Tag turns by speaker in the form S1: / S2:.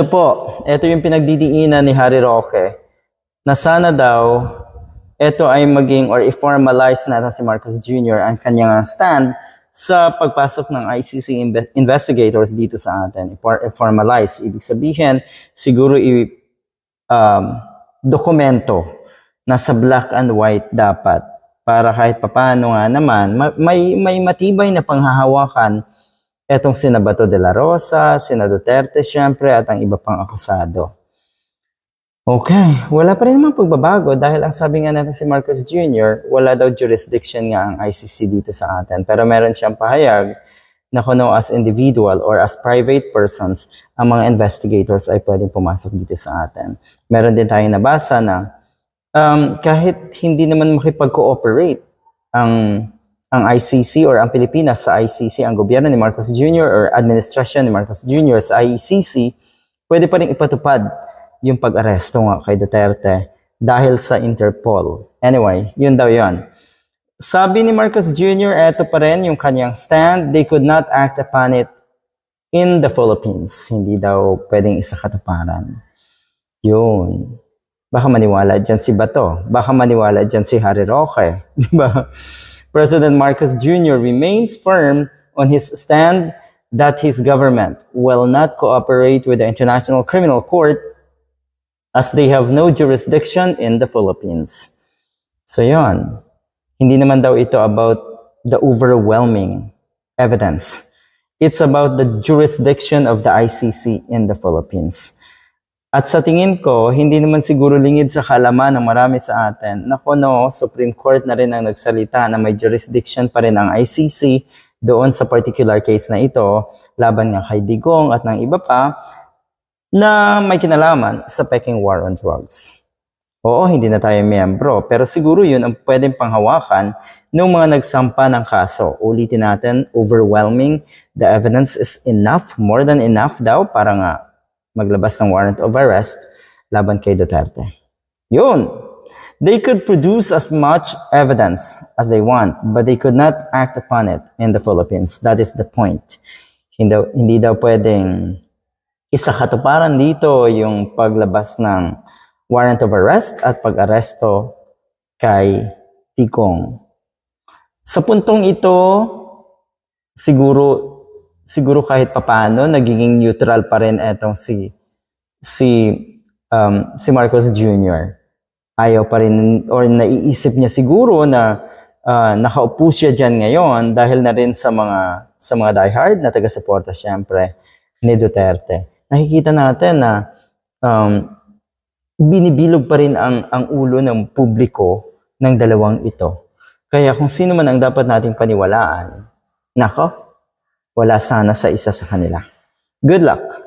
S1: Ito po, ito yung pinagdidiinan ni Harry Roque na sana daw ito ay maging or i-formalize natin si Marcos Jr. ang kanyang stand sa pagpasok ng ICC inve- investigators dito sa atin. I-formalize, ibig sabihin, siguro i- um, dokumento na sa black and white dapat para kahit papano nga naman ma- may may matibay na panghahawakan etong sina Bato de la Rosa, sina Duterte syempre at ang iba pang akusado. Okay, wala pa rin namang pagbabago dahil ang sabi nga natin si Marcos Jr., wala daw jurisdiction nga ang ICC dito sa atin. Pero meron siyang pahayag na kung no, as individual or as private persons, ang mga investigators ay pwedeng pumasok dito sa atin. Meron din tayong nabasa na um, kahit hindi naman makipag-cooperate ang ang ICC or ang Pilipinas sa ICC, ang gobyerno ni Marcos Jr. or administrasyon ni Marcos Jr. sa ICC, pwede pa rin ipatupad yung pag-aresto nga kay Duterte dahil sa Interpol. Anyway, yun daw yun. Sabi ni Marcos Jr., eto pa rin yung kanyang stand, they could not act upon it in the Philippines. Hindi daw pwedeng isakatuparan. Yun. Baka maniwala dyan si Bato. Baka maniwala dyan si Harry Roque. Di ba? President Marcos Jr. remains firm on his stand that his government will not cooperate with the International Criminal Court as they have no jurisdiction in the Philippines. So yon. Hindi naman daw ito about the overwhelming evidence. It's about the jurisdiction of the ICC in the Philippines. At sa tingin ko, hindi naman siguro lingid sa kalaman ng marami sa atin na no, Supreme Court na rin ang nagsalita na may jurisdiction pa rin ang ICC doon sa particular case na ito, laban nga kay Digong at ng iba pa, na may kinalaman sa Peking War on Drugs. Oo, hindi na tayo miyembro, pero siguro yun ang pwedeng panghawakan ng mga nagsampa ng kaso. Ulitin natin, overwhelming, the evidence is enough, more than enough daw para nga maglabas ng warrant of arrest laban kay Duterte. Yun! They could produce as much evidence as they want, but they could not act upon it in the Philippines. That is the point. Hindi, hindi daw pwedeng isa katuparan dito yung paglabas ng warrant of arrest at pag-aresto kay Tikong. Sa puntong ito, siguro siguro kahit papano nagiging neutral pa rin etong si si um, si Marcos Jr. Ayaw pa rin or naiisip niya siguro na uh, nakaupo siya diyan ngayon dahil na rin sa mga sa mga diehard na taga-suporta siyempre ni Duterte. Nakikita natin na um, binibilog pa rin ang ang ulo ng publiko ng dalawang ito. Kaya kung sino man ang dapat nating paniwalaan, nako, wala sana sa isa sa kanila. Good luck!